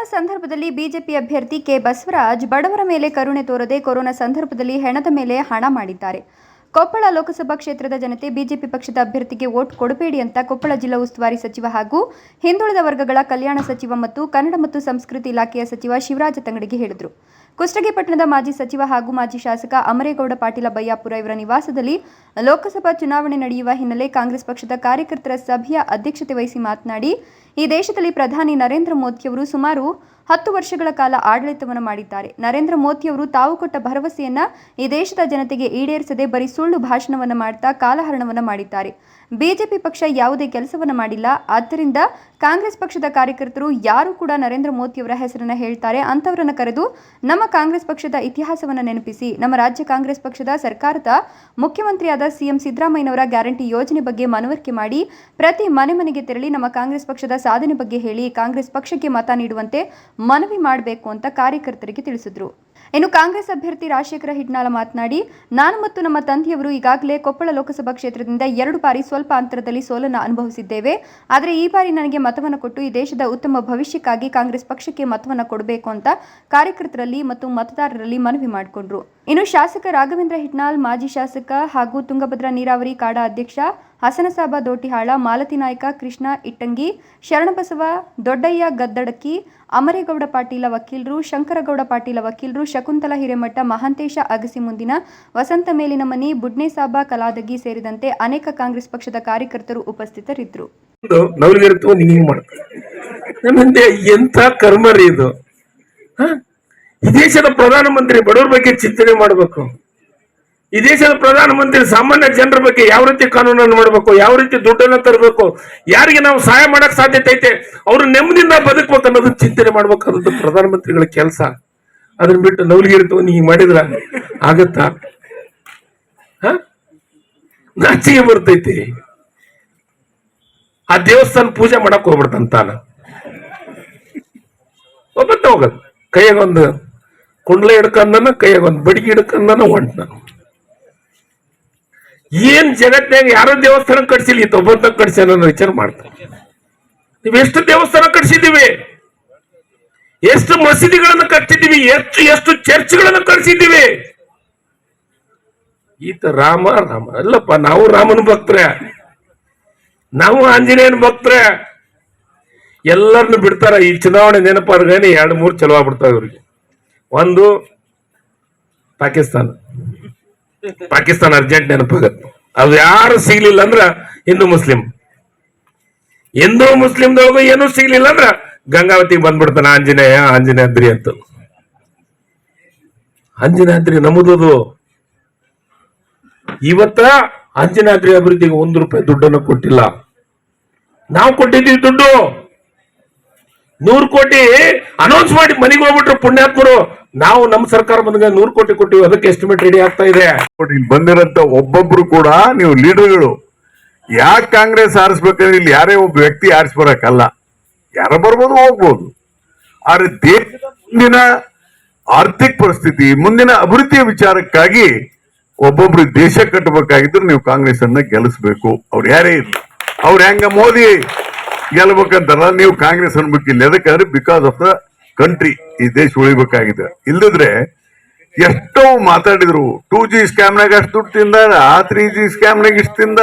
Corona ಸಂದರ್ಭದಲ್ಲಿ BJP ಅಭ್ಯರ್ಥಿ K. Basavaraj ಬಡವರ ಮೇಲೆ ಕರುಣೆ ತೋರದೆ ಕೊರೋನಾ ಸಂದರ್ಭದಲ್ಲಿ ಹೆಣದ ಮೇಲೆ ಹಣ ಮಾಡಿದ್ದಾರೆ. ಕೊಪ್ಪಳ ಲೋಕಸಭಾ ಕ್ಷೇತ್ರದ ಜನತೆ ಬಿಜೆಪಿ ಪಕ್ಷದ ಅಭ್ಯರ್ಥಿಗೆ ವೋಟ್ ಕೊಡಬೇಡಿ ಅಂತ ಕೊಪ್ಪಳ ಜಿಲ್ಲಾ ಉಸ್ತುವಾರಿ ಸಚಿವ ಹಾಗೂ ಹಿಂದುಳಿದ ವರ್ಗಗಳ ಕಲ್ಯಾಣ ಸಚಿವ ಮತ್ತು ಕನ್ನಡ ಮತ್ತು ಸಂಸ್ಕೃತಿ ಇಲಾಖೆಯ ಸಚಿವ ಶಿವರಾಜ ತಂಗಡಿಗೆ ಹೇಳಿದರು. ಕುಷ್ಟಗಿ ಪಟ್ಟಣದ ಮಾಜಿ ಸಚಿವ ಹಾಗೂ ಮಾಜಿ ಶಾಸಕ ಅಮರೇಗೌಡ ಪಾಟೀಲ ಬಯ್ಯಾಪುರ ಇವರ ನಿವಾಸದಲ್ಲಿ ಲೋಕಸಭಾ ಚುನಾವಣೆ ನಡೆಯುವ ಹಿನ್ನೆಲೆ ಕಾಂಗ್ರೆಸ್ ಪಕ್ಷದ ಕಾರ್ಯಕರ್ತರ ಸಭೆಯ ಅಧ್ಯಕ್ಷತೆ ವಹಿಸಿ ಮಾತನಾಡಿ, ಈ ದೇಶದಲ್ಲಿ ಪ್ರಧಾನಿ ನರೇಂದ್ರ ಮೋದಿಯವರು ಸುಮಾರು ಹತ್ತು ವರ್ಷಗಳ ಕಾಲ ಆಡಳಿತವನ್ನು ಮಾಡಿದ್ದಾರೆ. ನರೇಂದ್ರ ಮೋದಿಯವರು ತಾವು ಕೊಟ್ಟ ಭರವಸೆಯನ್ನ ಈ ದೇಶದ ಜನತೆಗೆ ಈಡೇರಿಸದೆ ಬರೀ ಸುಳ್ಳು ಭಾಷಣವನ್ನು ಮಾಡ್ತಾ ಕಾಲಹರಣವನ್ನು ಮಾಡಿದ್ದಾರೆ. ಬಿಜೆಪಿ ಪಕ್ಷ ಯಾವುದೇ ಕೆಲಸವನ್ನ ಮಾಡಿಲ್ಲ. ಆದ್ದರಿಂದ ಕಾಂಗ್ರೆಸ್ ಪಕ್ಷದ ಕಾರ್ಯಕರ್ತರು ಯಾರು ಕೂಡ ನರೇಂದ್ರ ಮೋದಿಯವರ ಹೆಸರನ್ನ ಹೇಳ್ತಾರೆ ಅಂತವರನ್ನ ಕರೆದು ನಮ್ಮ ಕಾಂಗ್ರೆಸ್ ಪಕ್ಷದ ಇತಿಹಾಸವನ್ನ ನೆನಪಿಸಿ. ನಮ್ಮ ರಾಜ್ಯ ಕಾಂಗ್ರೆಸ್ ಪಕ್ಷದ ಸರ್ಕಾರದ ಮುಖ್ಯಮಂತ್ರಿಯಾದ ಸಿಎಂ ಸಿದ್ದರಾಮಯ್ಯನವರ ಗ್ಯಾರಂಟಿ ಯೋಜನೆ ಬಗ್ಗೆ ಮನವರಿಕೆ ಮಾಡಿ, ಪ್ರತಿ ಮನೆ ಮನೆಗೆ ತೆರಳಿ ನಮ್ಮ ಕಾಂಗ್ರೆಸ್ ಪಕ್ಷದ ಸಾಧನೆ ಬಗ್ಗೆ ಹೇಳಿ, ಕಾಂಗ್ರೆಸ್ ಪಕ್ಷಕ್ಕೆ ಮತ ನೀಡುವಂತೆ ಮನವಿ ಮಾಡಬೇಕು ಅಂತ ಕಾರ್ಯಕರ್ತರಿಗೆ ತಿಳಿಸಿದ್ರು. ಇನ್ನು ಕಾಂಗ್ರೆಸ್ ಅಭ್ಯರ್ಥಿ ರಾಜಶೇಖರ ಹಿಟ್ನಾಳ ಮಾತನಾಡಿ, ನಾನು ಮತ್ತು ನಮ್ಮ ತಂದೆಯವರು ಈಗಾಗಲೇ ಕೊಪ್ಪಳ ಲೋಕಸಭಾ ಕ್ಷೇತ್ರದಿಂದ ಎರಡು ಬಾರಿ ಸ್ವಲ್ಪ ಅಂತರದಲ್ಲಿ ಸೋಲನ್ನು ಅನುಭವಿಸಿದ್ದೇವೆ. ಆದರೆ ಈ ಬಾರಿ ನನಗೆ ಮತವನ್ನು ಕೊಟ್ಟು ಈ ದೇಶದ ಉತ್ತಮ ಭವಿಷ್ಯಕ್ಕಾಗಿ ಕಾಂಗ್ರೆಸ್ ಪಕ್ಷಕ್ಕೆ ಮತವನ್ನು ಕೊಡಬೇಕು ಅಂತ ಕಾರ್ಯಕರ್ತರಲ್ಲಿ ಮತ್ತು ಮತದಾರರಲ್ಲಿ ಮನವಿ ಮಾಡಿಕೊಂಡ್ರು. ಇನ್ನು ಶಾಸಕ ರಾಘವೇಂದ್ರ ಹಿಟ್ನಾಳ್ ಮಾಜಿ ಶಾಸಕ ಹಾಗೂ ತುಂಗಭದ್ರಾ ನೀರಾವರಿ ಕಾಡಾ ಅಧ್ಯಕ್ಷ ಹಸನಸಾಬ ದೋಟಿಹಾಳ ಮಾಲತಿ ನಾಯಕ ಕೃಷ್ಣ ಇಟ್ಟಂಗಿ, ಶರಣಬಸವ ದೊಡ್ಡಯ್ಯ ಗದ್ದಡಕಿ ಅಮರೇಗೌಡ ಪಾಟೀಲ ವಕೀಲರು, ಶಂಕರಗೌಡ ಪಾಟೀಲ ವಕೀಲರು, ಶಕುಂತಲಾ ಹಿರೇಮಠ ಮಹಾಂತೇಶ ಅಗಸಿ ಮುಂದಿನ ವಸಂತ ಮೇಲಿನ ಮನಿ, ಬುಡ್ನೇಸಾಬ ಕಲಾದಗಿ ಸೇರಿದಂತೆ ಅನೇಕ ಕಾಂಗ್ರೆಸ್ ಪಕ್ಷದ ಕಾರ್ಯಕರ್ತರು ಉಪಸ್ಥಿತರಿದ್ದರು. ಎಂಥ ಕರ್ಮರಿ ಇದು? ಈ ದೇಶದ ಪ್ರಧಾನಮಂತ್ರಿ ಬಡವರ ಬಗ್ಗೆ ಚಿಂತನೆ ಮಾಡಬೇಕು. ಈ ದೇಶದ ಪ್ರಧಾನಮಂತ್ರಿ ಸಾಮಾನ್ಯ ಜನರ ಬಗ್ಗೆ ಯಾವ ರೀತಿ ಕಾನೂನನ್ನು ಮಾಡಬೇಕು ಯಾವ ರೀತಿ ದುಡ್ಡನ್ನ ತರಬೇಕು, ಯಾರಿಗೆ ನಾವು ಸಹಾಯ ಮಾಡಕ್ ಸಾಧ್ಯತೆ ಐತೆ, ಅವರು ನೆಮ್ಮದಿಯಿಂದ ಬದುಕ್ಬೇಕು ಅನ್ನೋದನ್ನ ಚಿಂತನೆ ಮಾಡ್ಬೇಕಾದದ್ದು ಪ್ರಧಾನಮಂತ್ರಿಗಳ ಕೆಲಸ. ಅದನ್ನ ಬಿಟ್ಟು ನವಲಿಗಿರಿ ತೋನಿ ಹಿಂಗ್ ಮಾಡಿದ್ರ ಆಗತ್ತಾ? ನಾಚಿಗೆ ಬರ್ತೈತಿ. ಆ ದೇವಸ್ಥಾನ ಪೂಜೆ ಮಾಡಕ್ ಹೋಗ್ಬಿಡ್ತಾನ ಒಬ್ಬ ಒಬ್ಬತ್ತ ಹೋಗದ್ ಕೈಯಾಗ ಒಂದು ಕುಂಡ್ಲೆ ಹಿಡ್ಕಂದನ, ಕೈಯಾಗ ಒಂದು ಬಡಿಗೆ ಹಿಡ್ಕಂದನ ಹೊಂಟ್ ಏನ್ ಜಗತ್ನಾಗ ಯಾರೋ ದೇವಸ್ಥಾನ ಕಟ್ಸಿಲ್ಲ ಒಬ್ಬಂತ ಕಟ್ಸ್ಯಾನ ವಿಚಾರ ಮಾಡ್ತಾರೆ. ನೀವ್ ಎಷ್ಟು ದೇವಸ್ಥಾನ ಕಟ್ಸಿದೀವಿ ಎಷ್ಟು ಮಸೀದಿಗಳನ್ನ ಕಟ್ಟಿದೀವಿ ಎಷ್ಟು ಎಷ್ಟು ಚರ್ಚ್ಗಳನ್ನ ಕಟ್ಸಿದ್ದೀವಿ? ಈತ ರಾಮ ರಾಮ, ಅಲ್ಲಪ್ಪ, ನಾವು ರಾಮನ ಭಕ್ತರೆ. ನಾವು ಆಂಜನೇಯನ ಭಕ್ತರೆ. ಎಲ್ಲರನ್ನು ಬಿಡ್ತಾರ, ಈ ಚುನಾವಣೆ ನೆನಪಾರ್ಗಾನೆ ಎರಡು, ಮೂರು ಚಲೋ ಆಗ್ಬಿಡ್ತಾವ ಇವ್ರಿಗೆ. ಒಂದು ಪಾಕಿಸ್ತಾನ. ಪಾಕಿಸ್ತಾನ ಅರ್ಜೆಂಟ್ ನೆನಪಾಗತ್ತೆ. ಅದು ಯಾರು ಸಿಗ್ಲಿಲ್ಲ ಅಂದ್ರ ಹಿಂದೂ ಮುಸ್ಲಿಂ. ಹಿಂದೂ ಮುಸ್ಲಿಂದೊಳಗು ಏನು ಸಿಗ್ಲಿಲ್ಲ ಅಂದ್ರ ಗಂಗಾವತಿಗೆ ಬಂದ್ಬಿಡ್ತಾನ, ಆಂಜನೇಯ, ಆಂಜನೇಯದ್ರಿ ಅಂತ. ಅಂಜನಾದ್ರಿ ನಮ್ಮದು ಇವತ್ತ ಅಂಜನಾದ್ರಿ ಅಭಿವೃದ್ಧಿಗೆ ಒಂದು ರೂಪಾಯಿ ದುಡ್ಡನ್ನು ಕೊಟ್ಟಿಲ್ಲ. ನಾವು ಕೊಟ್ಟಿದ್ದೀವಿ ದುಡ್ಡು. ನೂರು ಕೋಟಿ ಅನೌನ್ಸ್ ಮಾಡಿ ಮನೆಗೆ ಹೋಗ್ಬಿಟ್ರು ಪುಣ್ಯಾತ್ಮರು. ನಾವು ನಮ್ಮ ಸರ್ಕಾರ ಬಂದಾಗ ನೂರು ಕೋಟಿ ಕೊಟ್ಟಿವಿ, ಅದಕ್ಕೆ ಎಸ್ಟಿಮೇಟ್ ರೆಡಿ ಆಗ್ತಾ ಇದೆ. ಇಲ್ಲಿ ಬಂದಿರಂತ ಒಬ್ಬೊಬ್ರು ಕೂಡ ನೀವು ಲೀಡರ್ಗಳು ಯಾಕೆ ಕಾಂಗ್ರೆಸ್ ಆರಿಸ್ಬೇಕಂದ್ರೆ ಇಲ್ಲಿ ಯಾರೇ ಒಬ್ಬ ವ್ಯಕ್ತಿ ಆರಿಸ್ಬರಕ್ಕಲ್ಲ. ಯಾರ ಬರ್ಬೋದು, ಹೋಗ್ಬೋದು. ಆದ್ರೆ ದೇಶದ ಮುಂದಿನ ಆರ್ಥಿಕ ಪರಿಸ್ಥಿತಿ, ಮುಂದಿನ ಅಭಿವೃದ್ಧಿಯ ವಿಚಾರಕ್ಕಾಗಿ ಒಬ್ಬೊಬ್ರು ದೇಶ ಕಟ್ಟಬೇಕಾಗಿದ್ರು ನೀವು ಕಾಂಗ್ರೆಸ್ ಅನ್ನ ಗೆಲ್ಲಿಸ್ಬೇಕು. ಅವ್ರು ಯಾರೇ ಇರ್ಲಿ. ಅವ್ರು ಹೆಂಗ ಮೋದಿ ಗೆಲ್ಬೇಕಂತಾರ ನೀವು ಕಾಂಗ್ರೆಸ್ ಅನ್ಬೇಕಿಲ್ಲ ಅಂದ್ರೆ ಬಿಕಾಸ್ ಆಫ್ ದ ಕಂಟ್ರಿ ಈ ದೇಶ ಉಳಿಬೇಕಾಗಿದೆ. ಇಲ್ಲದ್ರೆ ಎಷ್ಟೋ ಮಾತಾಡಿದ್ರು ಟೂ ಜಿ ಸ್ಕ್ಯಾಮ್ನಾಗ ಅಷ್ಟು ದುಡ್ಡು ತಿಂದ ತ್ರೀ ಜಿ ಸ್ಕ್ಯಾಮ್ನಾಗ ಇಷ್ಟು ತಿಂದ